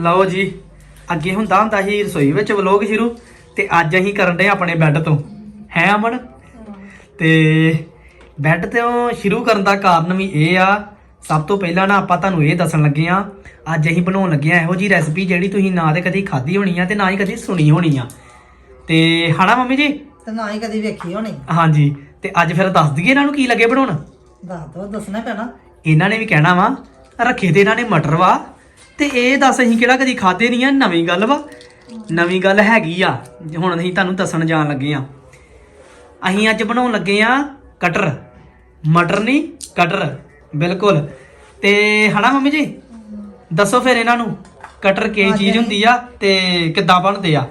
ਲਓ ਜੀ ਅੱਗੇ ਹੁੰਦਾ ਹੁੰਦਾ ਸੀ ਰਸੋਈ ਵਿੱਚ ਵਲੋਗ ਸ਼ੁਰੂ ਤੇ ਅੱਜ ਅਸੀਂ ਕਰਨ ਦੇ ਆਪਣੇ ਬੈੱਡ ਤੋਂ। ਹੈ ਅਮਨ? ਤੇ ਬੈੱਡ ਤੋਂ ਸ਼ੁਰੂ ਕਰਨ ਦਾ ਕਾਰਨ ਵੀ ਇਹ ਆ ਸਭ ਤੋਂ ਪਹਿਲਾਂ ਨਾ ਆਪਾਂ ਤੁਹਾਨੂੰ ਇਹ ਦੱਸਣ ਲੱਗੇ ਆ ਅੱਜ ਅਸੀਂ ਬਣਾਉਣ ਲੱਗੇ ਆ ਇਹੋ ਜੀ ਰੈਸਪੀ ਜਿਹੜੀ ਤੁਸੀਂ ਨਾ ਤੇ ਕਦੀ ਖਾਧੀ ਹੋਣੀ ਆ ਤੇ ਨਾ ਹੀ ਕਦੀ ਸੁਣੀ ਹੋਣੀ ਆ। ਤੇ ਹਨਾ ਮੰਮੀ ਜੀ? ਤੇ ਨਾ ਹੀ ਕਦੀ ਵੇਖੀ ਹੋਣੀ। ਹਾਂਜੀ ਤੇ ਅੱਜ ਫਿਰ ਦੱਸ ਦਈਏ ਇਹਨਾਂ ਨੂੰ ਕੀ ਲੱਗੇ ਬਣਾਉਣ? ਦੱਸ ਦੋ ਦੱਸਣਾ ਪੈਣਾ। ਇਹਨਾਂ ਨੇ ਵੀ ਕਹਿਣਾ ਵਾ ਰੱਖੇ ਤੇ ਇਹਨਾਂ ਨੇ ਮਟਰ ਵਾ। ਤੇ ਇਹ ਦੱਸ ਅਸੀਂ ਕਿਹੜਾ ਕਦੀ ਖਾਦੇ ਨਹੀਂ ਆ? ਨਵੀਂ ਗੱਲ ਵਾ। ਨਵੀਂ ਗੱਲ ਹੈਗੀ ਆ। ਹੁਣ ਅਸੀਂ ਤੁਹਾਨੂੰ ਦੱਸਣ ਜਾਣ ਲੱਗੇ ਆ। ਅਸੀਂ ਅੱਜ ਬਣਾਉਣ ਲੱਗੇ ਆ ਕਟਰ। ਮਟਰ ਨਹੀਂ ਕਟਰ। ਬਿਲਕੁਲ। ਤੇ ਹਨਾ ਮੰਮੀ ਜੀ? ਦੱਸੋ ਫਿਰ ਇਹਨਾਂ ਨੂੰ। ਕਟਰ ਕੀ। ਚੀਜ਼ ਹੁੰਦੀ ਆ ਤੇ ਕਿੱਦਾਂ ਬਣਦੇ ਆ?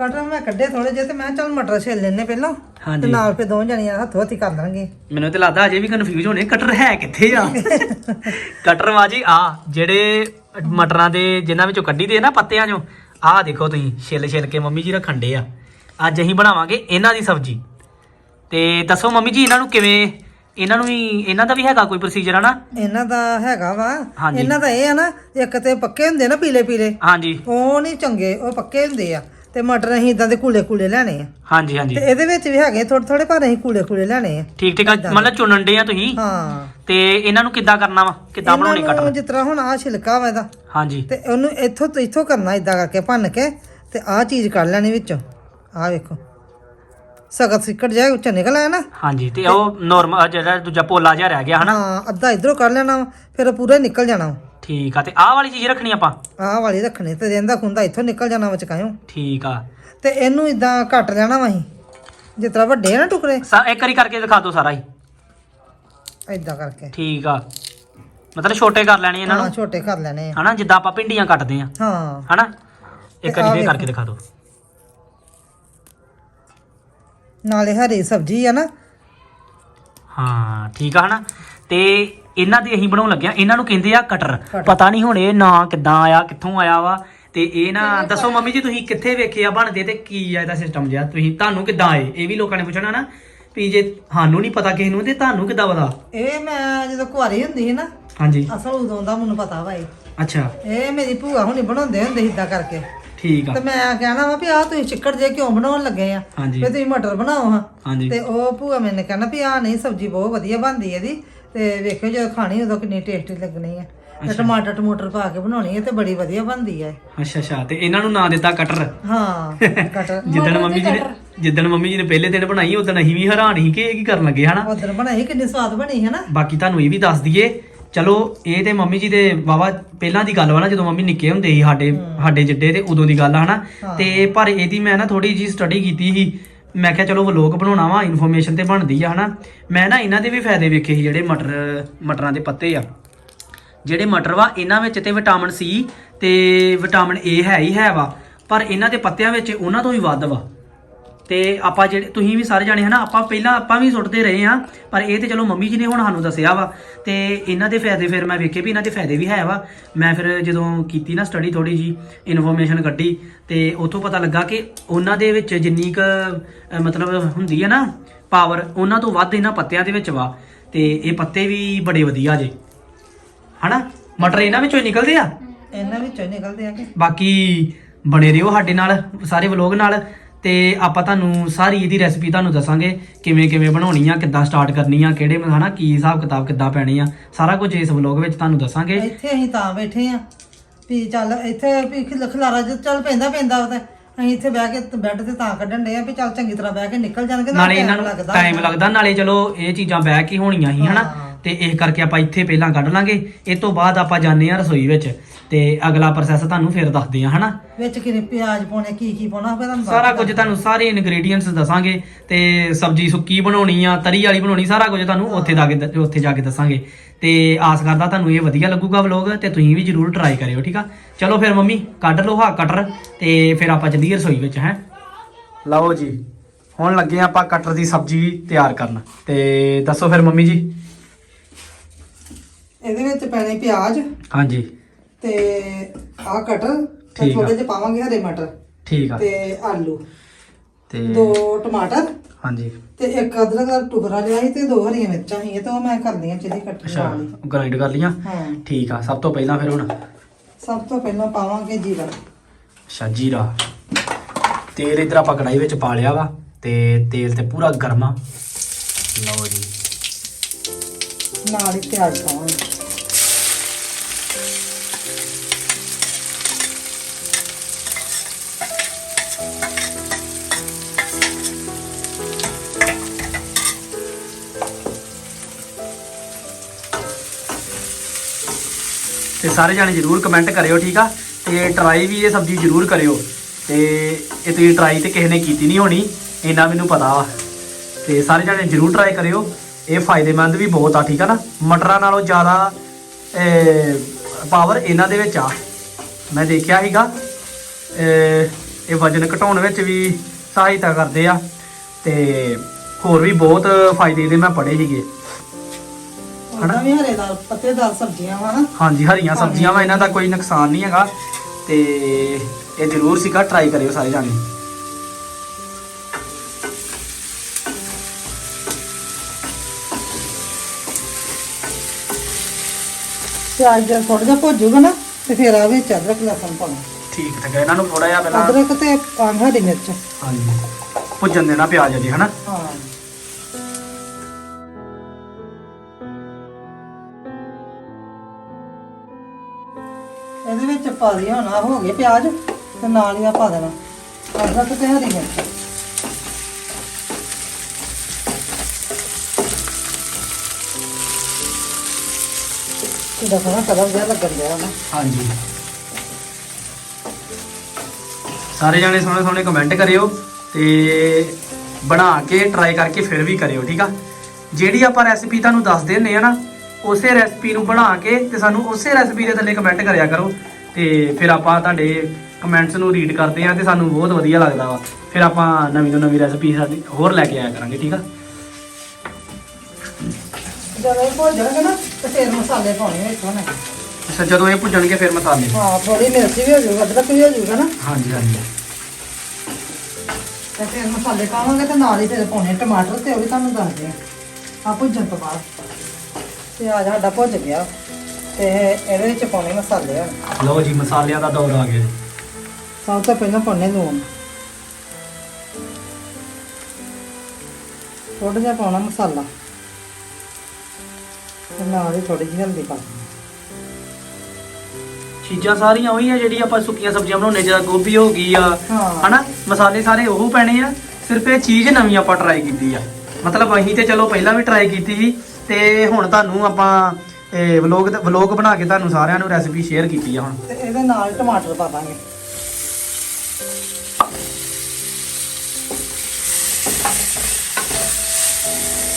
ਕਟਰ ਮੈਂ ਕੱਢੇ ਥੋੜੇ ਜਿਹੇ ਤੇ ਮੈਂ ਕਿਹਾ ਚੱਲ ਮਟਰ ਛਿੱਲ ਲੈਨੇ ਪਹਿਲਾਂ ਹਾਂਜੀ। ਤੇ ਨਾਲ ਫੇ ਦੋਵੇਂ ਜਣੀਆਂ ਹੱਥੋਂ ਹੱਥੀ ਕਰ ਲਾਂਗੇ ਮੈਨੂੰ ਤੇ ਲੱਗਦਾ ਅਜੇ ਵੀ ਕਨਫਿਊਜ਼ ਹੋਣੇ ਕਟਰ ਹੈ ਕਿੱਥੇ ਆ? ਕਟਰ ਵਾ ਜੀ ਆ ਜਿਹੜੇ ਮਟਰਾਂ ਦੇ ਜਿਨ੍ਹਾਂ ਵਿੱਚੋਂ ਕੱਢੀ ਦੇ ਨਾ ਪੱਤਿਆਂ ਚੋਂ ਆਹ ਦੇਖੋ ਤੁਸੀਂ ਛਿੱਲ ਛਿੱਲ ਕੇ ਮੰਮੀ ਜੀ ਰੱਖਣ ਦੇ ਆ। ਅੱਜ ਅਸੀਂ ਬਣਾਵਾਂਗੇ ਇਹਨਾਂ ਦੀ ਸਬਜ਼ੀ। ਤੇ ਦੱਸੋ ਮੰਮੀ ਜੀ ਇਹਨਾਂ ਨੂੰ ਕਿਵੇਂ ਇਹਨਾਂ ਨੂੰ ਵੀ ਇਹਨਾਂ ਦਾ ਵੀ ਹੈਗਾ ਕੋਈ ਪ੍ਰੋਸੀਜਰ ਹਨਾ ਇਹਨਾਂ ਦਾ ਹੈਗਾ ਵਾ। ਹਾਂਜੀ। ਇਹਨਾਂ ਦਾ ਇਹ ਆ ਨਾ ਇੱਕ ਤੇ ਪੱਕੇ ਹੁੰਦੇ ਨਾ ਪੀਲੇ ਪੀਲੇ ਹਾਂਜੀ। ਉਹ ਨਹੀਂ ਚੰਗੇ ਉਹ ਪੱਕੇ ਹੁੰਦੇ ਆ। ਤੇ ਮਟਰ ਅਸੀਂ ਇਦਾਂ ਦੇ ਕੂਲੇ ਕੂਲੇ ਲੈਣੇ ਆ। ਹਾਂਜੀ ਹਾਂਜੀ। ਤੇ ਇਹਦੇ ਵਿੱਚ ਵੀ ਹੈਗੇ ਥੋੜੇ ਥੋੜੇ ਪਰ ਅਸੀਂ ਕੂਲੇ ਕੂਲੇ ਲੈਣੇ ਆ। ਠੀਕ ਠੀਕ ਆ। ਮਤਲਬ ਚੁਣਨ ਆ ਤੁਸੀਂ? ਹਾਂ। ਤੇ ਇਹਨਾਂ ਨੂੰ ਕਿੱਦਾਂ ਕਰਨਾ ਵਾ? ਕਿੱਦਾਂ ਬਣਾਉਣੀ ਇਹਨਾਂ ਨੂੰ ਜਿਸ ਤਰ੍ਹਾਂ ਹੁਣ ਆ ਛਿਲਕਾ ਵਾ ਇਹਦਾ ਹਾਂਜੀ। ਤੇ ਉਹਨੂੰ ਇੱਥੋਂ ਤੋਂ ਇੱਥੋਂ ਕਰਨਾ ਇਦਾਂ ਕਰਕੇ ਭੰਨ ਕੇ ਤੇ ਆਹ ਚੀਜ਼ ਕੱਢ ਲੈਣੀ ਵਿੱਚੋਂ। ਆਹ ਵੇਖੋ। ਸਗਤ ਸਿੱਕੜ ਜਾਏ ਉੱਚਾ ਨਿਕਲ ਆਇਆ ਨਾ। ਹਾਂਜੀ ਤੇ ਉਹ ਨਾਰਮਲ ਜਿਹੜਾ ਦੂਜਾ ਪੋਲਾ ਜਿਹਾ ਰਹਿ ਗਿਆ ਹਨਾ? ਹਾਂ ਅੱਧਾ ਇਧਰੋਂ ਕੱਢ ਲੈਣਾ ਵਾ, ਫਿਰ ਉਹ ਪੂਰਾ ਹੀ ਨਿਕਲ ਜਾਣਾ ਵਾ। ਠੀਕ ਆ ਤੇ ਆਹ ਵਾਲੀ ਚੀਜ਼ ਰੱਖਣੀ ਆਪਾਂ? ਆਹ ਵਾਲੀ ਰੱਖਣੀ ਤੇ ਰਹਿੰਦਾ ਖੁੰਦਾ ਇੱਥੋਂ ਨਿਕਲ ਜਾਣਾ ਵਿਚਕਾਇਓ ਠੀਕ ਆ। ਤੇ ਇਹਨੂੰ ਇਦਾਂ ਕੱਟ ਲੈਣਾ ਵਾ ਅਸੀਂ ਜਿਸ ਤਰ੍ਹਾਂ ਵੱਡੇ ਆ ਨਾ ਟੁਕੜੇ। ਸਾ ਇੱਕ ਵਾਰੀ ਕਰਕੇ ਦਿਖਾ ਦਿਓ ਸਾਰਾ ਹੀ। ਇਦਾਂ ਕਰਕੇ। ਠੀਕ ਆ। ਮਤਲਬ ਛੋਟੇ ਕਰ ਲੈਣੇ ਇਹਨਾਂ ਹਾਂ ਨੂੰ ਛੋਟੇ ਕਰ ਲੈਣੇ ਆ। ਹਨਾ ਜਿੱਦਾਂ ਆਪਾਂ ਭਿੰਡੀਆਂ ਕੱਟਦੇ ਆ। ਹਾਂ। ਹਨਾ? ਇੱਕ ਤੇ ਆਹ ਵਾਰੀ ਫੇਰ ਵੇਖੋ। ਕਰਕੇ ਦਿਖਾ ਦਿਓ। ਨਾਲੇ ਹਰੀ ਸਬਜ਼ੀ ਆ ਨਾ। ਹਾਂ ਠੀਕ ਆ ਹਨਾ? ਤੇ ਇਹਨਾਂ ਦੀ ਅਸੀਂ ਬਣਾਉਣ ਲੱਗਿਆ ਇਹਨਾਂ ਨੂੰ ਕਹਿੰਦੇ ਆ ਕਟਰ। ਪਤਾ ਨਹੀਂ ਹੁਣ ਇਹ ਨਾਂ ਕਿੱਦਾਂ ਆਇਆ ਕਿੱਥੋਂ ਆਇਆ ਵਾ। ਤੇ ਇਹ ਨਾ ਦੱਸੋ ਮੰਮੀ ਜੀ ਤੁਸੀਂ ਕਿੱਥੇ ਵੇਖੇ ਆ ਬਣਦੇ ਤੇ ਕੀ ਆ ਇਹਦਾ ਸਿਸਟਮ ਜਿਆ ਤੁਸੀਂ ਤੁਹਾਨੂੰ ਕਿੱਦਾਂ ਆਏ? ਇਹ ਵੀ ਲੋਕਾਂ ਨੇ ਪੁੱਛਣਾ ਨਾ ਵੀ ਜੇ ਸਾਨੂੰ ਨਹੀਂ ਪਤਾ ਕਿਸੇ ਨੂੰ ਤੇ ਤੁਹਾਨੂੰ ਕਿੱਦਾਂ ਪਤਾ? ਇਹ ਮੈਂ ਜਦੋਂ ਕੁਆਰੀ ਹੁੰਦੀ ਸੀ ਨਾ ਹਾਂਜੀ। ਅਸਲ ਉਦੋਂ ਦਾ ਮੈਨੂੰ ਪਤਾ ਵਾ ਇਹ। ਅੱਛਾ। ਇਹ ਮੇਰੀ ਭੂਆ ਹੁਣੀ ਬਣਾਉਂਦੇ ਹੁੰਦੇ ਸੀ ਇਦਾਂ ਕਰਕੇ। ਠੀਕ ਆ। ਤੇ ਮੈਂ ਕਹਿਣਾ ਵਾ ਵੀ ਆਹ ਤੁਸੀਂ ਚਿੱਕੜ ਜੇ ਕਿਉਂ ਬਣਾਉਣ ਲੱਗੇ ਆ? ਵੀ ਤੁਸੀਂ ਮਟਰ ਬਣਾਓ ਹਾਂ। ਤੇ ਉਹ ਭੂਆ ਮੈਨੇ ਕਹਿਣਾ ਵੀ ਆਹ ਨਹੀਂ ਸਬਜ਼ੀ ਬਹੁਤ ਵਧੀਆ ਬਣਦੀ ਇਹਦੀ। ਤੇ ਵੇਖਿਓ ਜਦੋਂ ਖਾਣੀ ਉਦੋਂ ਕਿੰਨੀ ਟੇਸਟੀ ਲੱਗਣੀ ਹੈ ਤੇ ਟਮਾਟਰ ਟਮੂਟਰ ਪਾ ਕੇ ਬਣਾਉਣੀ ਹੈ ਤੇ ਬੜੀ ਵਧੀਆ ਬਣਦੀ ਹੈ ਅੱਛਾ ਅੱਛਾ। ਤੇ ਇਹਨਾਂ ਨੂੰ ਨਾਂ ਦਿੱਤਾ ਕਟਰ। ਹਾਂ ਕਟਰ। ਜਿੱਦਣ ਮੰਮੀ ਜੀ ਨੇ ਜਿੱਦਣ ਮੰਮੀ ਜੀ ਨੇ ਪਹਿਲੇ ਦਿਨ ਬਣਾਈ ਉਦੋਂ ਅਸੀਂ ਵੀ ਹੈਰਾਨ ਸੀ ਕਿ ਇਹ ਕੀ ਕਰਨ ਲੱਗੇ ਹਨਾ? ਉਧਰ ਬਣਾਈ ਕਿੰਨੀ ਸਵਾਦ ਬਣੀ ਹੈ ਨਾ। ਬਾਕੀ ਤੁਹਾਨੂੰ ਇਹ ਵੀ ਦੱਸ ਦਈਏ ਚਲੋ ਇਹ ਤੇ ਮੰਮੀ ਜੀ ਦੇ ਵਾਵਾ ਪਹਿਲਾਂ ਦੀ ਗੱਲ ਵਾ ਨਾ ਜਦੋਂ ਮੰਮੀ ਨਿੱਕੇ ਹੁੰਦੇ ਸੀ ਸਾਡੇ ਸਾਡੇ ਜਿੱਡੇ ਤੇ ਉਦੋਂ ਦੀ ਗੱਲ ਆ ਹਨਾ। ਤੇ ਪਰ ਇਹਦੀ ਮੈਂ ਨਾ ਥੋੜੀ ਜੀ ਸਟੱਡੀ ਕੀਤੀ ਸੀ। ਮੈਂ ਕਿਹਾ ਚਲੋ ਵਲੋਗ ਬਣਾਉਣਾ ਵਾ ਇਨਫੋਰਮੇਸ਼ਨ ਤੇ ਬਣਦੀ ਆ, ਹਨਾ? ਮੈਂ ਨਾ ਇਹਨਾਂ ਦੇ ਵੀ ਫਾਇਦੇ ਵੇਖੇ ਸੀ, ਜਿਹੜੇ ਮਟਰ, ਮਟਰਾਂ ਦੇ ਪੱਤੇ ਆ। ਜਿਹੜੇ ਮਟਰ ਵਾ, ਇਹਨਾਂ ਵਿੱਚ ਤੇ ਵਿਟਾਮਿਨ ਸੀ ਤੇ ਵਿਟਾਮਿਨ ਏ ਹੈ ਹੀ ਹੈ ਵਾ, ਪਰ ਇਹਨਾਂ ਦੇ ਪੱਤਿਆਂ ਵਿੱਚ ਉਹਨਾਂ ਤੋਂ ਵੀ ਵੱਧ ਵਾ। ਤੇ ਆਪਾਂ ਜਿਹੜੇ ਤੁਸੀਂ ਵੀ ਸਾਰੇ ਜਾਣੇ ਹਨਾ ਆਪਾਂ ਪਹਿਲਾਂ ਆਪਾਂ ਵੀ ਸੁੱਟਦੇ ਰਹੇ ਆ ਪਰ ਇਹ ਤੇ ਚਲੋ ਮੰਮੀ ਜੀ ਨੇ ਹੁਣ ਸਾਨੂੰ ਦੱਸਿਆ ਵਾ ਤੇ ਇਹਨਾਂ ਦੇ ਫਾਇਦੇ ਫਿਰ ਮੈਂ ਵੇਖੇ ਵੀ ਇਹਨਾਂ ਦੇ ਫਾਇਦੇ ਵੀ ਹੈ ਵਾ। ਮੈਂ ਫਿਰ ਜਦੋਂ ਕੀਤੀ ਨਾ ਸਟੱਡੀ ਥੋੜੀ ਜੀ ਇਨਫੋਰਮੇਸ਼ਨ ਕੱਢੀ ਤੇ ਉਥੋਂ ਪਤਾ ਲੱਗਾ ਕਿ ਉਹਨਾਂ ਦੇ ਵਿੱਚ ਜਿੰਨੀ ਕ ਮਤਲਬ ਹੁੰਦੀ ਹੈ ਨਾ ਪਾਵਰ ਉਹਨਾਂ ਤੋਂ ਵੱਧ ਇਹਨਾਂ ਪੱਤਿਆਂ ਦੇ ਵਿੱਚ ਵਾ ਤੇ ਇਹ ਪੱਤੇ ਵੀ ਬੜੇ ਵਧੀਆ ਜੇ। ਹਨਾ? ਮਟਰ ਇਹਨਾਂ ਵਿੱਚੋਂ ਹੀ ਨਿਕਲਦੇ ਆ? ਇਹਨਾਂ ਵਿੱਚੋਂ ਹੀ ਨਿਕਲਦੇ ਆ ਕਿ। ਬਾਕੀ ਬਣੇ ਰਹੋ ਸਾਡੇ ਨਾਲ ਸਾਰੇ ਵਲੋਗ ਨਾਲ। ਤੇ ਆਪਾਂ ਤੁਹਾਨੂੰ ਸਾਰੀ ਇਹਦੀ ਰੈਸਪੀ ਤੁਹਾਨੂੰ ਦੱਸਾਂਗੇ ਕਿਵੇਂ ਕਿਵੇਂ ਬਣਾਉਣੀ ਆ ਕਿੱਦਾਂ ਸਟਾਰਟ ਕਰਨੀ ਆ ਕਿਹੜੇ ਹਨਾ ਕੀ ਹਿਸਾਬ ਕਿਤਾਬ ਕਿੱਦਾਂ ਪੈਣੇ ਆ ਸਾਰਾ ਕੁਝ ਇਸ ਵਲੋਗ ਵਿੱਚ ਤੁਹਾਨੂੰ ਦੱਸਾਂਗੇ। ਇੱਥੇ ਅਸੀਂ ਤਾਂ ਬੈਠੇ ਆ ਵੀ ਚੱਲ ਇੱਥੇ ਵੀ ਖਿਲ- ਖਿਲਾਰਾ ਜਿਹਾ ਚੱਲ ਪੈਂਦਾ ਪੈਂਦਾ ਉਹ ਤੇ ਅਸੀਂ ਇੱਥੇ ਬਹਿ ਕੇ ਬੈੱਡ ਤੇ ਤਾਂ ਕੱਢਣ ਦੇ ਆ ਵੀ ਚੱਲ ਚੰਗੀ ਤਰ੍ਹਾਂ ਬਹਿ ਕੇ ਨਿਕਲ ਜਾਣਗੇ ਨਾਲੇ ਇਹਨਾਂ ਨੂੰ ਲੱਗਦਾ। ਟਾਈਮ ਲੱਗਦਾ ਨਾਲੇ ਚਲੋ ਇਹ ਚੀਜ਼ਾਂ ਬਹਿ ਕੇ ਹੋਣੀਆਂ ਸੀ ਹਨਾ। ਤੇ ਇਸ ਕਰਕੇ ਆਪਾਂ ਇੱਥੇ ਪਹਿਲਾਂ ਕੱਢ ਲਾਂਗੇ। ਇਹ ਤੋਂ ਬਾਅਦ ਆਪਾਂ ਜਾਂਦੇ ਆ ਰਸੋਈ ਵਿੱਚ। ਤੇ ਅਗਲਾ ਪ੍ਰੋਸੈਸ ਤੁਹਾਨੂੰ ਫਿਰ ਦੱਸਦੇ ਆ ਹਨਾ? ਵਿੱਚ ਕਿਨੇ ਪਿਆਜ਼ ਪਾਉਣੇ ਕੀ ਕੀ ਪਾਉਣਾ ਹੋਵੇ ਤੁਹਾਨੂੰ ਸਾਰਾ ਕੁਝ ਤੁਹਾਨੂੰ ਸਾਰੇ ਇਨਗਰੀਡੀਅੰਟਸ ਦੱਸਾਂਗੇ ਤੇ ਸਬਜੀ ਸੁੱਕੀ ਬਣਾਉਣੀ ਆ ਤਰੀ ਵਾਲੀ ਬਣਾਉਣੀ ਸਾਰਾ ਕੁਝ ਤੁਹਾਨੂੰ ਉੱਥੇ ਜਾ ਕੇ ਉੱਥੇ ਜਾ ਕੇ ਦੱਸਾਂਗੇ। ਤੇ ਆਸ ਕਰਦਾ ਤੁਹਾਨੂੰ ਇਹ ਵਧੀਆ ਲੱਗੂਗਾ ਵਲੋਗ ਤੇ ਤੁਸੀਂ ਵੀ ਜਰੂਰ ਟਰਾਈ ਕਰਿਓ ਠੀਕ ਆ? ਚਲੋ ਫਿਰ ਮੰਮੀ ਕੱਢ ਲਓ ਹਾਂ ਕਟਰ ਤੇ ਫਿਰ ਆਪਾਂ ਚੱਲੀਏ ਰਸੋਈ ਵਿੱਚ ਹੈ? ਲਓ ਜੀ ਹੁਣ ਲੱਗੇ ਆਪਾਂ ਕਟਰ ਦੀ ਸਬਜੀ ਤਿਆਰ ਕਰਨ ਤੇ ਦੱਸੋ ਫਿਰ ਮੰਮੀ ਜੀ। ਇਹਦੇ ਵਿੱਚ ਪੈਣੇ ਪਿਆਜ਼। ਹਾਂਜੀ। ਤੇ ਆਹ ਕਟਰ ਤੇ ਠੀਕ ਆ। ਥੋੜੇ ਜਿਹੇ ਪਾਵਾਂਗੇ ਹਰੇ ਮਟਰ ਠੀਕ ਆ। ਤੇ ਆਲੂ ਤੇ ਦੋ ਟਮਾਟਰ ਹਾਂਜੀ। ਤੇ ਇੱਕ ਅਦਰਕ ਦਾ ਟੁਕੜਾ ਲਿਆ ਸੀ ਤੇ ਦੋ ਹਰੀਆਂ ਮਿਰਚਾਂ ਸੀ ਤਾਂ ਮੈਂ ਕਰਦੀ ਆ ਚਿਲੀ ਕੱਟ ਅੱਛਾ ਵਾਲੀ ਗ੍ਰਾਈਂਡ ਕਰ ਲੀਆਂ ਹਾਂ। ਠੀਕ ਆ ਸਭ ਤੋਂ ਪਹਿਲਾਂ ਫਿਰ ਹੁਣ? ਸਭ ਤੋਂ ਪਹਿਲਾਂ ਪਾਵਾਂਗੇ ਜੀਰਾ। ਅੱਛਾ ਜੀਰਾ। ਤੇਲ ਇਧਰ ਆਪਾਂ ਕੜਾਈ ਵਿੱਚ ਪਾ ਲਿਆ ਵਾ ਤੇ ਤੇਲ ਤੇ ਪੂਰਾ ਗਰਮਾ। ਲਓ ਜੀ। ਨਾਲ ਹੀ ਪਿਆਜ਼ ਪਾਵਾਂਗੇ। ਤੇ ਸਾਰੇ ਜਾਣੇ ਜਰੂਰ ਕਮੈਂਟ ਕਰਿਓ, ਠੀਕ ਆ? ਤੇ ਟਰਾਈ ਵੀ ਇਹ ਸਬਜ਼ੀ ਜਰੂਰ ਕਰਿਓ। ਤੇ ਇਹ ਤੁਸੀਂ ਟਰਾਈ ਤੇ ਕਿਸੇ ਨੇ ਕੀਤੀ ਨਹੀਂ ਹੋਣੀ, ਇੰਨਾ ਮੈਨੂੰ ਪਤਾ ਵਾ। ਤੇ ਸਾਰੇ ਜਾਣੇ ਜਰੂਰ ਟਰਾਈ ਕਰਿਓ। ਇਹ ਫਾਇਦੇਮੰਦ ਵੀ ਬਹੁਤ ਆ, ਠੀਕ ਆ ਨਾ? ਮਟਰਾਂ ਨਾਲੋਂ ਜ਼ਿਆਦਾ ਪਾਵਰ ਇਹਨਾਂ ਦੇ ਵਿੱਚ ਆ। ਮੈਂ ਦੇਖਿਆ ਸੀਗਾ ਇਹ ਵਜਨ ਘਟਾਉਣ ਵਿੱਚ ਵੀ ਸਹਾਇਤਾ ਕਰਦੇ ਆ। ਤੇ ਹੋਰ ਵੀ ਬਹੁਤ ਫਾਇਦੇ ਇਹਦੇ ਮੈਂ ਪੜ੍ਹੇ ਸੀਗੇ। ਉਹਨਾਂ ਵੀ ਹਰੇ ਦਾਲ ਪੱਤੇਦਾਰ ਸਬਜ਼ੀਆਂ ਵਾ ਨਾ। ਹਾਂਜੀ ਹਰੀਆਂ ਸਬਜ਼ੀਆਂ ਵਾ ਇਹਨਾਂ ਦਾ ਕੋਈ ਨੁਕਸਾਨ ਨਹੀਂ ਹੈਗਾ। ਤੇ ਇਹ ਜ਼ਰੂਰ ਸੀਗਾ ਟਰਾਈ ਕਰਿਓ ਸਾਰੇ ਜਾਣੇ। ਪਿਆਜ਼ ਜਦ ਥੋੜਾ ਜਿਹਾ ਭੁੱਜੂਗਾ ਨਾ ਤੇ ਫਿਰ ਆ ਵਿੱਚ ਅਦਰਕ ਲਸਣ ਪਾਉਣਾ। ਠੀਕ ਠਾਕ ਹੈ ਇਹਨਾਂ ਨੂੰ ਥੋੜਾ ਜਿਹਾ ਪਹਿਲਾਂ ਅਦਰਕ ਤੇ ਪਾਉਣ ਹਰੀ ਮਿਰਚ। ਹਾਂਜੀ। ਭੁੱਜਣ ਦੇਣਾ ਪਿਆਜ਼ ਜੀ ਹਨਾ? ਹਾਂ। ਪਾ ਦਿਆ ਹੋਣਾ ਹੋ ਗਏ ਪਿਆਜ਼, ਤੇ ਨਾਲ ਹੀ ਆ ਪਾ ਦੇਣਾ। ਅਦਰਕ ਤੇ ਹਰੀ ਮਿਰਚ। ਇਹਦਾ ਸੋਹਣਾ ਕਲਰ ਜਿਹਾ ਲੱਗਣ ਡਿਆ ਨਾ ਹਾਂਜੀ। ਸਾਰੇ ਜਾਣੇ ਸੋਹਣੇ ਸੋਹਣੇ ਕਮੈਂਟ ਕਰਿਓ ਤੇ ਬਣਾ ਕੇ ਟਰਾਈ ਕਰਕੇ ਫਿਰ ਵੀ ਕਰਿਓ, ਠੀਕ ਆ? ਜਿਹੜੀ ਆਪਾਂ ਰੈਸਿਪੀ ਤੁਹਾਨੂੰ ਦੱਸ ਦਿੰਨੇ ਆ ਨਾ, ਉਸੇ ਰੈਸਪੀ ਨੂੰ ਬਣਾ ਕੇ ਤੇ ਸਾਨੂੰ ਉਸੇ ਰੈਸਪੀ ਦੇ ਥੱਲੇ ਕਮੈਂਟ ਕਰਿਆ ਕਰੋ। ਤੇ ਫਿਰ ਆਪਾਂ ਤੁਹਾਡੇ ਕਮੈਂਟਸ ਨੂੰ ਰੀਡ ਕਰਦੇ ਆ ਤੇ ਸਾਨੂੰ ਬਹੁਤ ਵਧੀਆ ਲੱਗਦਾ ਵਾ। ਫਿਰ ਆਪਾਂ ਨਵੀਂ ਤੋਂ ਨਵੀਂ ਰੈਸਪੀ ਸਾਡੀ ਹੋਰ ਲੈ ਕੇ ਆਇਆ ਕਰਾਂਗੇ ਠੀਕ ਆ? ਜਦੋਂ ਇਹ ਭੁੱਜ ਜਾਣਗੇ ਨਾ ਤੇ ਫਿਰ ਮਸਾਲੇ ਪਾਉਣੇ ਵਿੱਚ ਹੁਣ ਅੱਛਾ ਜਦੋਂ ਇਹ ਭੁੱਜਣਗੇ ਫਿਰ ਮਸਾਲੇ। ਹਾਂ ਥੋੜੀ ਮਿਰਚ ਵੀ ਹੋ ਜਾਊਗਾ ਅਦਰਕ ਵੀ ਹੋ ਜਾਊਗਾ ਨਾ। ਹਾਂਜੀ ਹਾਂਜੀ। ਤੇ ਫਿਰ ਮਸਾਲੇ ਪਾਵਾਂਗੇ ਤੇ ਨਾਲ ਹੀ ਫਿਰ ਪਾਉਣੇ ਟਮਾਟਰ ਤੇ ਉਹ ਵੀ ਤੁਹਾਨੂੰ ਦੱਸਦੇ ਆ। ਆ ਭੁੱਜਣ ਤੋਂ ਬਾਅਦ। ਪਿਆਜ਼ ਸਾਡਾ ਭੁੱਜ ਗਿਆ। ਤੇ ਇਹਦੇ ਵਿੱਚ ਪਾਉਣੇ ਮਸਾਲੇ ਹੁਣ ਲਓ ਜੀ ਮਸਾਲਿਆਂ ਦਾ ਦੌਰ ਆ ਗਿਆ ਜੀ। ਸਭ ਤੋਂ ਪਹਿਲਾਂ ਪਾਉਣੇ ਲੂਣ। ਥੋੜਾ ਜਿਹਾ ਪਾਉਣਾ ਮਸਾਲਾ। ਤੇ ਨਾਲ ਹੀ ਥੋੜੀ ਜਿਹੀ ਹਲਦੀ ਪਾ ਦੇਣੀ। ਚੀਜ਼ਾਂ ਸਾਰੀਆਂ ਉਹੀ ਆ ਜਿਹੜੀ ਆਪਾਂ ਸੁੱਕੀਆਂ ਸਬਜ਼ੀਆਂ ਬਣਾਉਂਦੇ ਜਿੱਦਾਂ ਗੋਭੀ ਹੋ ਗਈ ਆ ਹਾਂ। ਹਨਾ? ਮਸਾਲੇ ਸਾਰੇ ਉਹ ਪੈਣੇ ਆ। ਸਿਰਫ ਇਹ ਚੀਜ਼ ਨਵੀਂ ਆਪਾਂ ਟਰਾਈ ਕੀਤੀ ਆ। ਮਤਲਬ ਅਸੀਂ ਤੇ ਚਲੋ ਪਹਿਲਾਂ ਵੀ ਟਰਾਈ ਕੀਤੀ ਸੀ ਤੇ ਹੁਣ ਤੁਹਾਨੂੰ ਆਪਾਂ ਵਲੋਗ ਵਲੋਗ ਬਣਾ ਕੇ ਤੁਹਾਨੂੰ ਸਾਰਿਆਂ ਨੂੰ ਰੈਸਿਪੀ ਸ਼ੇਅਰ ਕੀਤੀ ਆ ਹੁਣ। ਤੇ ਇਹਦੇ ਨਾਲ ਟਮਾਟਰ ਪਾ ਦਾਂਗੇ।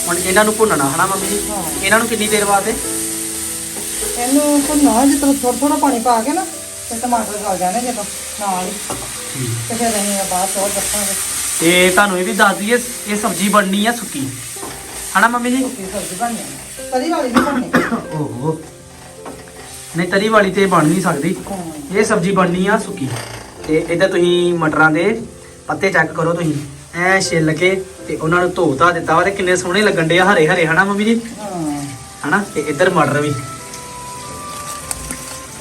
ਹੁਣ ਇਹਨਾਂ ਨੂੰ ਭੁੰਨਣਾ ਹਨਾ ਮੰਮੀ ਜੀ? ਹਾਂ। ਇਹਨਾਂ ਨੂੰ ਕਿੰਨੀ ਦੇਰ ਬਾਅਦ ਇਹਨੂੰ ਭੁੰਨਾ ਜਿੱਦਾਂ ਥੋੜਾ ਥੋੜਾ ਪਾਣੀ ਪਾ ਕੇ ਨਾ ਤੇ ਟਮਾਟਰ ਗਲ ਜਾਣੇ ਜਦੋਂ ਨਾਲ ਹੀ। ਤੇ ਫਿਰ ਅਸੀਂ ਬਾਅਦ ਚ ਹੋਰ ਦੱਸਾਂਗੇ। ਤੇ ਤੁਹਾਨੂੰ ਇਹ ਵੀ ਦੱਸ ਦਈਏ ਇਹ ਸਬਜ਼ੀ ਬਣਨੀ ਆ ਸੁੱਕੀ। ਹਨਾ ਮੰਮੀ ਜੀ? ਸੁੱਕੀ ਸਬਜ਼ੀ ਬਣ ਜਾਣੀ ਤਰੀ ਵਾਲੀ ਨਹੀਂ ਬਣਨੀ। ਓਹੋ। ਨਹੀਂ ਤਰੀ ਵਾਲੀ ਤੇ ਬਣ ਨਹੀਂ ਸਕਦੀ। ਇਹ ਸਬਜ਼ੀ ਬਣਨੀ ਆ ਸੁੱਕੀ। ਤੇ ਇੱਧਰ ਤੁਸੀਂ ਮਟਰਾਂ ਦੇ ਪੱਤੇ ਚੈੱਕ ਕਰੋ ਤੁਸੀਂ। ਐ ਛਿੱਲ ਕੇ ਤੇ ਉਹਨਾਂ ਨੂੰ ਧੋ ਧਾ ਦਿੱਤਾ ਵਾ ਤੇ ਕਿੰਨੇ ਸੋਹਣੇ ਲੱਗਣ ਡੇ ਆ ਹਰੇ ਹਰੇ ਹਨਾ ਮੰਮੀ ਜੀ? ਹਾਂ। ਹਨਾ? ਤੇ ਇੱਧਰ ਮਟਰ ਵੀ।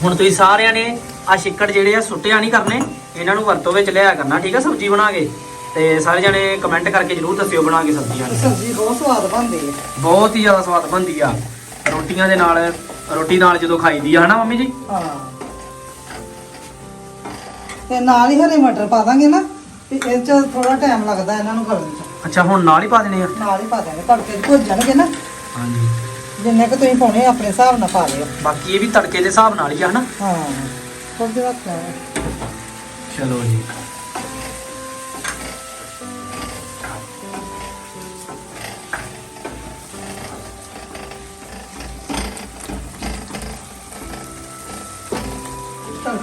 ਹੁਣ ਤੁਸੀਂ ਸਾਰਿਆਂ ਨੇ ਆ ਛਿੱਕੜ ਜਿਹੜੇ ਆ ਸੁੱਟਿਆ ਨਹੀਂ ਕਰਨੇ। ਇਹਨਾਂ ਨੂੰ ਵਰਤੋਂ ਵਿੱਚ ਲਿਆ ਕਰਨਾ ਠੀਕ ਆ ਸਬਜ਼ੀ ਬਣਾ ਕੇ? ਤੇ ਸਾਰੇ ਜਣੇ ਕਮੈਂਟ ਕਰਕੇ ਜਰੂਰ ਦੱਸਿਓ ਬਣਾ ਕੇ ਸਬਜ਼ੀਆਂ ਤੇ ਸਬਜ਼ੀ ਬਹੁਤ ਸਵਾਦ ਬਣਦੀ ਹੈ। ਬਹੁਤ ਹੀ ਜ਼ਿਆਦਾ ਸਵਾਦ ਬਣਦੀ ਆ। ਰੋਟੀਆਂ ਦੇ ਨਾਲ ਰੋਟੀ ਨਾਲ ਜਦੋਂ ਖਾਈਦੀ ਆ ਹਨਾ ਮੰਮੀ ਜੀ? ਹਾਂ। ਤੇ ਨਾਲ ਹੀ ਹਰੇ ਮਟਰ ਪਾ ਦਾਂਗੇ ਨਾ ਤੇ ਇਹ ਚ ਥੋੜਾ ਟਾਈਮ ਲੱਗਦਾ ਇਹਨਾਂ ਨੂੰ ਗਲਣ ਚ। ਅੱਛਾ ਹੁਣ ਨਾਲ ਹੀ ਪਾ ਦੇਣੇ ਆ? ਨਾਲ ਹੀ ਪਾ ਦਾਂਗੇ ਤੜਕੇ ਚ ਭੁੱਜ ਜਾਣਗੇ ਨਾ। ਹਾਂਜੀ। ਜਿੰਨੇ ਕੁ ਤੁਸੀਂ ਪਾਉਣੇ ਆ ਆਪਣੇ ਹਿਸਾਬ ਨਾਲ ਪਾ ਲਿਓ ਬਾਕੀ ਇਹ ਵੀ ਤੜਕੇ ਦੇ ਹਿਸਾਬ ਨਾਲ ਹੀ ਆ ਹਨਾ? ਹਾਂ। ਥੋੜਾ ਰੱਖ ਲੈਣਾ। ਚਲੋ ਜੀ।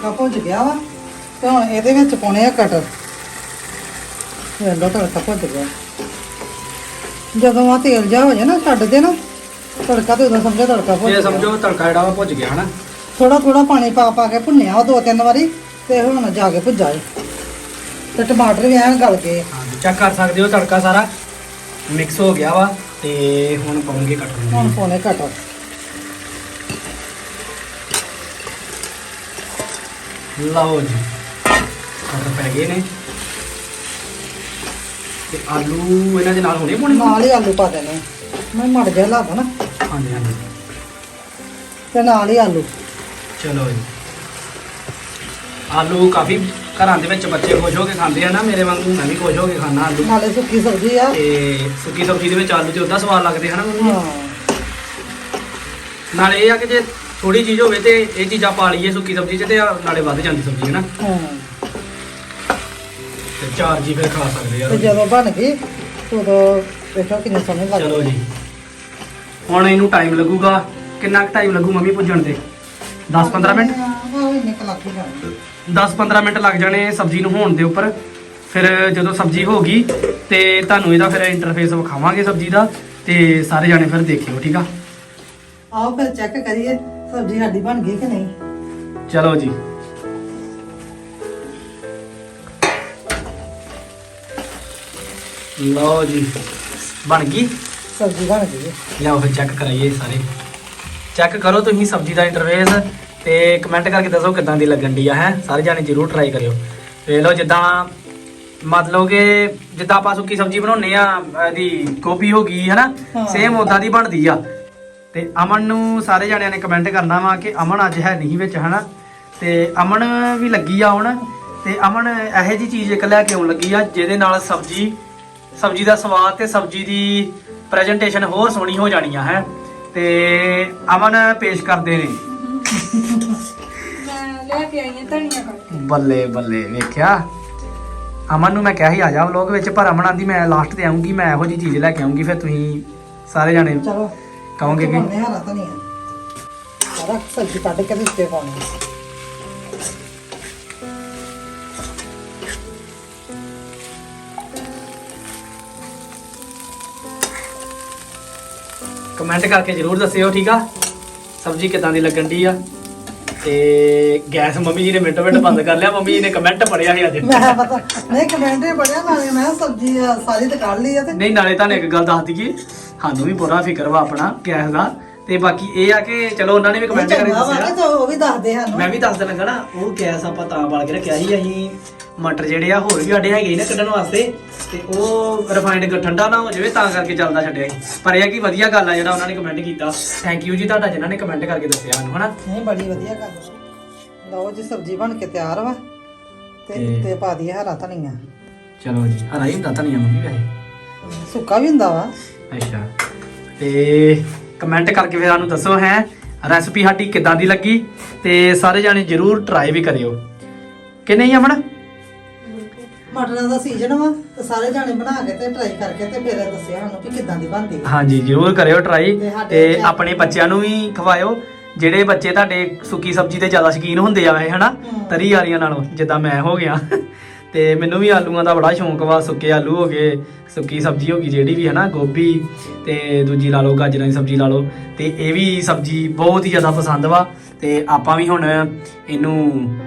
ਤੜਕਾ ਭੁੱਜ ਗਿਆ ਵਾ ਤੇ ਹੁਣ ਇਹਦੇ ਵਿੱਚ ਪਾਉਣੇ ਆ ਕਟਰ? ਵੇਲੋ ਤੜਕਾ ਭੁੱਜ ਗਿਆ। ਜਦੋਂ ਆ ਤੇਲ ਜਾ ਹੋ ਜਾਏ ਨਾ ਛੱਡ ਦੇ ਨਾ ਤੜਕਾ ਤੇ ਉਦੋਂ ਸਮਝੋ ਤੜਕਾ ਭੁੱਜ ਇਹ ਗਿਆ। ਸਮਝੋ ਤੜਕਾ ਜਿਹੜਾ ਵਾ ਭੁੱਜ ਗਿਆ ਹਨਾ। ਥੋੜਾ ਥੋੜਾ ਪਾਣੀ ਪਾ ਪਾ ਕੇ ਭੁੰਨਿਆ ਉਹ ਦੋ ਤਿੰਨ ਵਾਰੀ ਤੇ ਹੁਣ ਜਾ ਕੇ ਭੁੱਜਾ ਏ ਤੇ ਟਮਾਟਰ ਵੀ ਐਨ ਗਲ ਗਏ। ਹਾਂਜੀ ਚੈੱਕ ਕਰ ਸਕਦੇ ਹੋ ਤੜਕਾ ਸਾਰਾ। ਮਿਕਸ ਹੋ ਗਿਆ ਵਾ ਤੇ ਹੁਣ ਪਾਉਂਗੇ ਕਟਰ। ਹੁਣ ਪਾਉਣੇ ਕਟਰ। ਲਓ ਜੀ। ਮਟਰ ਪੈ ਗਏ ਨੇ। ਤੇ ਆਲੂ ਇਹਨਾਂ ਦੇ ਨਾਲ ਹੋਣੇ ਪਾਉਣੇ ਨਾਲ ਹੀ ਆਲੂ ਪਾ ਦੇਣੇ। ਮੈਂ ਮੜ ਜਾ ਲਾ ਨਾ। ਹਾਂਜੀ ਹਾਂਜੀ। ਤੇ ਨਾਲ ਹੀ ਆਲੂ। ਚਲੋ ਜੀ। ਆਲੂ ਕਾਫੀ ਘਰਾਂ ਦੇ ਵਿੱਚ ਬੱਚੇ ਖੁਸ਼ ਹੋ ਕੇ ਖਾਂਦੇ ਆ ਨਾ ਮੇਰੇ ਵਾਂਗੂ ਮੈਂ ਵੀ ਖੁਸ਼ ਹੋ ਕੇ ਖਾਣਾ ਆਲੂ। ਨਾਲੇ ਸੁੱਕੀ ਸਬਜ਼ੀ ਆ। ਤੇ ਸੁੱਕੀ ਸਬਜ਼ੀ ਦੇ ਵਿੱਚ ਆਲੂ ਤੇ ਉਦਾਂ ਸਵਾਦ ਲੱਗਦੇ ਹਨ ਹਾਂ। ਨਾਲੇ ਇਹ ਆ ਕਿ ਜੇ ਥੋੜੀ ਚੀਜ਼ ਹੋਵੇ ਤੇ ਇਹ ਚੀਜ਼ਾਂ ਪਾ ਲਈਏ ਸੁੱਕੀ ਸਬਜ਼ੀ 'ਚ ਤੇ ਨਾਲੇ ਵੱਧ ਜਾਂਦੀ ਸਬਜ਼ੀ ਹੈ ਨਾ ਹਾਂ। ਤੇ ਚਾਰ ਜੀ ਫਿਰ ਖਾ ਸਕਦੇ ਆ। ਤੇ ਜਦੋਂ ਬਣ ਗਈ ਉਦੋਂ ਵੇਖੋ ਕਿੰਨੇ ਸੋਹਣੇ ਲੱਗਦੇ। ਚਲੋ ਜੀ। ਹੁਣ ਇਹਨੂੰ ਟਾਈਮ ਲੱਗੂਗਾ। ਕਿੰਨਾ ਕੁ ਟਾਈਮ ਲੱਗੂ ਮੰਮੀ ਪੁੱਜਣ ਤੇ? 10-15 ਮਿੰਟ? ਹਾਂ ਉਹ ਇੰਨੇ ਕੁ ਲੱਗ ਹੀ ਜਾਣਗੇ 10-15 ਮਿੰਟ ਲੱਗ ਜਾਣੇ ਸਬਜ਼ੀ ਨੂੰ ਹੋਣ ਦੇ ਉੱਪਰ। ਫਿਰ ਜਦੋਂ ਸਬਜ਼ੀ ਹੋ ਗਈ ਤੇ ਤੁਹਾਨੂੰ ਇਹਦਾ ਫਿਰ ਇੰਟਰਫੇਸ ਵਿਖਾਵਾਂਗੇ ਸਬਜ਼ੀ ਦਾ ਤੇ ਸਾਰੇ ਜਾਣੇ ਫਿਰ ਦੇਖਿਓ ਠੀਕ ਆ? ਆਓ ਫਿਰ ਚੈੱਕ ਕਰੀਏ। ਸਬਜ਼ੀ ਸਾਡੀ ਬਣ ਗਈ ਕਿ ਨਹੀਂ? ਚਲੋ ਜੀ। ਲਓ ਜੀ ਬਣ ਗਈ? ਸਬਜ਼ੀ ਬਣ ਗਈ। ਹੈ। ਲਿਆਓ ਫਿਰ ਚੈੱਕ ਕਰਾਈਏ ਸਾਰੇ। ਚੈੱਕ ਕਰੋ ਤੁਸੀਂ ਸਬਜ਼ੀ ਦਾ ਇੰਟਰਫੇਸ ਤੇ ਕਮੈਂਟ ਕਰਕੇ ਦੱਸੋ ਕਿਦਾਂ ਦੀ ਲੱਗਣ ਦੀ ਆ ਹੈ? ਸਾਰੇ ਜਾਣੇ ਜਰੂਰ ਟਰਾਈ ਕਰਿਓ। ਵੇਖ ਲਓ ਜਿੱਦਾਂ ਮਤਲਬ ਕਿ ਜਿੱਦਾਂ ਆਪਾਂ ਸੁੱਕੀ ਸਬਜ਼ੀ ਬਣਾਉਨੇ ਆ ਇਹਦੀ ਗੋਭੀ ਹੋ ਗਈ ਹੈ ਨਾ ਹਾਂ। ਸੇਮ ਉਦਾਂ ਦੀ ਬਣਦੀ ਆ। ਤੇ ਅਮਨ ਨੂੰ ਸਾਰੇ ਜਾਣਿਆਂ ਨੇ ਕਮੈਂਟ ਕਰਨਾ ਵਾ ਕਿ ਅਮਨ ਅੱਜ ਹੈ ਨਹੀਂ ਵਿੱਚ ਹਨਾ? ਤੇ ਅਮਨ ਵੀ ਲੱਗੀ ਆ ਹੁਣ ਤੇ ਅਮਨ ਇਹੋ ਜੀ ਚੀਜ਼ ਇੱਕ ਲੈ ਕੇ ਆਉਣ ਲੱਗੀ ਆ ਜਿਹਦੇ ਨਾਲ ਸਬਜ਼ੀ ਸਬਜ਼ੀ ਦਾ ਸਵਾਦ ਤੇ ਸਬਜ਼ੀ ਦੀ ਪ੍ਰੈਜੈਂਟੇਸ਼ਨ ਹੋਰ ਸੋਹਣੀ ਹੋ ਜਾਣੀ ਆ ਹੈ? ਤੇ ਅਮਨ ਪੇਸ਼ ਕਰਦੇ ਨੇ। ਮੈਂ ਲੈ ਕੇ ਆਈ ਹਾਂ ਧਨੀਆ ਕੱਟ ਬੱਲੇ ਬੱਲੇ ਵੇਖਿਆ? ਅਮਨ ਨੂੰ ਮੈਂ ਕਿਹਾ ਸੀ ਆ ਜਾ ਵਲੋਗ ਵਿੱਚ ਪਰ ਅਮਨ ਆਂਦੀ ਮੈਂ ਲਾਸਟ ਤੇ ਆਉਂਗੀ ਮੈਂ ਇਹੋ ਜੀ ਚੀਜ਼ ਲੈ ਕੇ ਆਉਂਗੀ ਫਿਰ ਤੁਸੀਂ ਸਾਰੇ ਜਾਣੇ ਚਲੋ। ਕਹੋਗੇ ਕਿ? ਪਾਉਣੇ ਹਰਾ ਧਨੀਆ ਸਾਰਾ ਸਬਜ਼ੀ ਕੱਢ ਕੇ ਤੇ ਉੱਤੇ ਪਾਉਣੀ ਕਮੈਂਟ ਕਰਕੇ ਜਰੂਰ ਦੱਸਿਓ ਠੀਕ ਆ? ਸਬਜ਼ੀ ਕਿਦਾਂ ਦੀ ਲੱਗਣ ਦੀ ਆ? ਤੇ ਗੈਸ ਮੰਮੀ ਜੀ ਨੇ ਮਿੰਟੋ ਮਿੰਟ ਬੰਦ ਕਰ ਲਿਆ ਮੰਮੀ ਜੀ ਨੇ ਕਮੈਂਟ ਪੜਿਆ ਸੀ ਅੱਜ। ਮੈਂ ਪਤਾ ਨਹੀਂ ਕਮੈਂਟ ਹੀ ਬੜਿਆ ਨਾਲੇ ਮੈਂ ਸਬਜ਼ੀ ਸਾਰੀ ਤੇ ਕੱਢ ਲਈ ਆ ਤੇ। ਨਹੀਂ ਨਾਲੇ ਤੁਹਾਨੂੰ ਇੱਕ ਗੱਲ ਦੱਸ ਦਈਏ ਸਾਨੂੰ ਵੀ ਪੂਰਾ ਫਿਕਰ ਵਾ ਆਪਣਾ ਗੈਸ ਦਾ ਤੇ ਬਾਕੀ ਇਹ ਆ ਕਿ ਚਲੋ ਉਹਨਾਂ ਨੇ ਵੀ ਕਮੈਂਟ ਚੰਗਾ ਵਾ ਦੱਸਿਆ ਜੋ ਉਹ ਵੀ ਦੱਸਦੇ ਸਾਨੂੰ। ਮੈਂ ਵੀ ਦੱਸ ਦੇਣਾ ਨਾ ਉਹ ਗੈਸ ਆਪਾਂ ਤਾਂ ਬਾਲ ਕੇ ਰੱਖਿਆ ਸੀ ਅਸੀਂ ਮਟਰ ਜਿਹੜੇ ਆ ਹੋਰ ਵੀ ਸਾਡੇ ਹੈਗੇ ਸੀ ਨਾ ਕੱਢਣ ਵਾਸਤੇ ਤੇ ਉਹ ਰਿਫਾਈਨਡ ਠੰਡਾ ਨਾ ਹੋ ਜਾਵੇ ਤਾਂ ਕਰਕੇ ਚੱਲਦਾ ਛੱਡਿਆ ਸੀ। ਪਰ ਇਹ ਆ ਕਿ ਵਧੀਆ ਗੱਲ ਆ ਜਿਹੜਾ ਉਹਨਾਂ ਨੇ ਕਮੈਂਟ ਕੀਤਾ। ਥੈਂਕ ਯੂ ਜੀ ਤੁਹਾਡਾ ਜਿਨ੍ਹਾਂ ਨੇ ਕਮੈਂਟ ਕਰਕੇ ਦੱਸਿਆ ਸਾਨੂੰ ਹਨਾ? ਨਹੀਂ ਬੜੀ ਵਧੀਆ ਗੱਲ ਆ। ਲਓ ਜੀ ਸਬਜ਼ੀ ਬਣ ਕੇ ਤਿਆਰ ਵਾ। ਤੇ ਤੇ- ਉੱਤੇ ਪਾ ਦਈਏ ਹਰਾ ਧਨੀਆ। ਚਲੋ ਜੀ ਹਰਾ ਹੀ ਹੁੰਦਾ ਧਨੀਆ ਮੰਮੀ ਵੈਸੇ। ਸੁੱਕਾ ਵੀ ਹੁੰਦਾ ਵਾ। ਅੱਛਾ। ਤੇ ਕਮੈਂਟ ਕਰਕੇ ਫਿਰ ਸਾਨੂੰ ਦੱਸੋ ਹੈ ਰੈਸਪੀ ਸਾਡੀ ਕਿੱਦਾਂ ਦੀ ਲੱਗੀ? ਤੇ ਸਾਰੇ ਜਾਣੇ ਜਰੂਰ ਟਰਾਈ ਵੀ ਕਰਿਓ। ਕਿ ਨਹੀਂ ਅਮਨ? ਮਟਰਾਂ ਦਾ ਸੀਜ਼ਨ ਵਾ ਤੇ ਸਾਰੇ ਜਾਣੇ ਬਣਾ ਕੇ ਤੇ ਟਰਾਈ ਕਰਕੇ ਤੇ ਫਿਰ ਦੱਸਿਆ ਸਾਨੂੰ ਕਿ ਕਿੱਦਾਂ ਦੀ ਬਣਦੀ ਹਾਂਜੀ ਜਰੂਰ ਕਰਿਓ ਟਰਾਈ ਤੇ ਤੇ ਆਪਣੇ ਬੱਚਿਆਂ ਨੂੰ ਵੀ ਖਵਾਇਓ। ਜਿਹੜੇ ਬੱਚੇ ਤੁਹਾਡੇ ਸੁੱਕੀ ਸਬਜ਼ੀ ਦੇ ਜ਼ਿਆਦਾ ਸ਼ੌਕੀਨ ਹੁੰਦੇ ਆ ਹਨਾ। ਤਰੀ ਵਾਲੀਆਂ ਨਾਲੋਂ ਜਿੱਦਾਂ ਮੈਂ ਹੋ ਗਿਆ। ਤੇ ਮੈਨੂੰ ਵੀ ਆਲੂਆਂ ਦਾ ਬੜਾ ਸ਼ੌਂਕ ਵਾ ਸੁੱਕੇ ਆਲੂ ਹੋ ਗਏ ਸੁੱਕੀ ਸਬਜ਼ੀ ਹੋ ਗਈ ਜਿਹੜੀ ਵੀ ਹਨਾ ਗੋਭੀ ਤੇ ਦੂਜੀ ਲਾ ਲਓ ਗਾਜਰਾਂ ਦੀ ਸਬਜ਼ੀ ਲਾ ਲਓ ਤੇ ਇਹ ਵੀ ਸਬਜ਼ੀ ਬਹੁਤ ਹੀ ਜ਼ਿਆਦਾ ਪਸੰਦ ਵਾ ਤੇ ਆਪਾਂ ਵੀ ਹੁਣ ਇਹਨੂੰ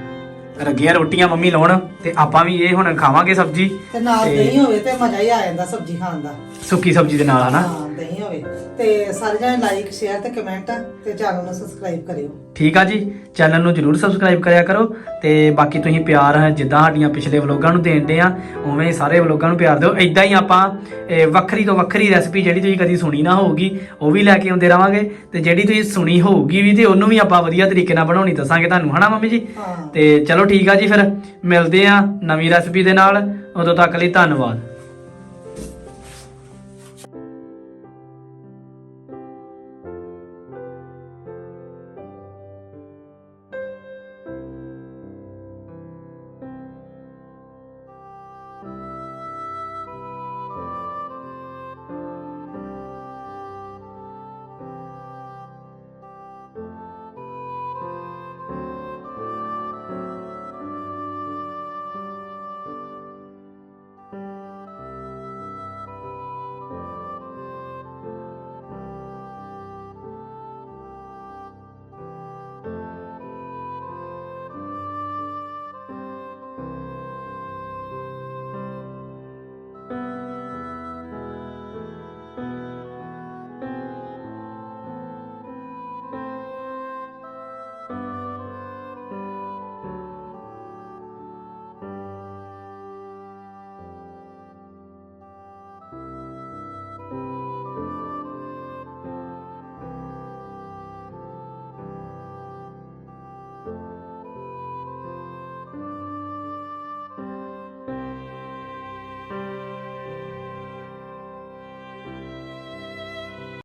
ਲੱਗੀਆਂ ਰੋਟੀਆਂ ਮੰਮੀ ਲਾਉਣ ਤੇ ਆਪਾਂ ਵੀ ਇਹ ਹੁਣ ਖਾਵਾਂਗੇ ਸਬਜ਼ੀ। ਤੇ ਨਾਲ ਦਹੀਂ ਹੋਵੇ ਤੇ ਮਜ਼ਾ ਹੀ ਆ ਜਾਂਦਾ ਸਬਜ਼ੀ ਖਾਣ ਦਾ। ਸੁੱਕੀ ਸਬਜ਼ੀ ਦੇ ਨਾਲ ਹਨਾ? ਹਾਂ ਦਹੀਂ ਹੋਵੇ। ਤੇ ਸਾਰੇ ਜਾਣੇ ਲਾਈਕ ਸ਼ੇਅਰ ਤੇ ਕਮੈਂਟ ਤੇ ਚੈਨਲ ਨੂੰ ਸਬਸਕ੍ਰਾਈਬ ਕਰਿਓ। ਠੀਕ ਆ ਜੀ। ਚੈਨਲ ਨੂੰ ਜਰੂਰ ਸਬਸਕ੍ਰਾਈਬ ਕਰਿਆ ਕਰੋ ਤੇ ਬਾਕੀ ਤੁਸੀਂ ਪਿਆਰ ਜਿੱਦਾਂ ਸਾਡੀਆਂ ਪਿਛਲੇ ਵਲੋਗਾਂ ਨੂੰ ਦੇਣਦੇ ਆ ਉਵੇਂ ਸਾਰੇ ਵਲੋਗਾਂ ਨੂੰ ਪਿਆਰ ਦਿਓ। ਇਦਾਂ ਹੀ ਆਪਾਂ ਇਹ, ਵੱਖਰੀ ਤੋਂ ਵੱਖਰੀ ਰੈਸਪੀ ਜਿਹੜੀ ਤੁਸੀਂ ਕਦੀ ਸੁਣੀ ਨਾ ਹੋਊਗੀ ਉਹ ਵੀ ਲੈ ਕੇ ਆਉਂਦੇ ਰਵਾਂਗੇ। ਤੇ ਜਿਹੜੀ ਤੁਸੀਂ ਸੁਣੀ ਹੋਊਗੀ ਵੀ ਤੇ ਉਹਨੂੰ ਵੀ ਆਪਾਂ ਵਧੀਆ ਤਰੀਕੇ ਨਾਲ ਬਣਾਉਣੀ ਦੱਸਾਂਗੇ ਤੁਹਾਨੂੰ ਹਨਾ ਮੰਮੀ ਜੀ? ਹਾਂ। ਤੇ ਚਲੋ ਠੀਕ ਆ ਜੀ ਫਿਰ ਮਿਲਦੇ ਆ ਨਵੀਂ ਰੈਸਪੀ ਦੇ ਨਾਲ। ਉਦੋਂ ਤੱਕ ਲਈ ਧੰਨਵਾਦ।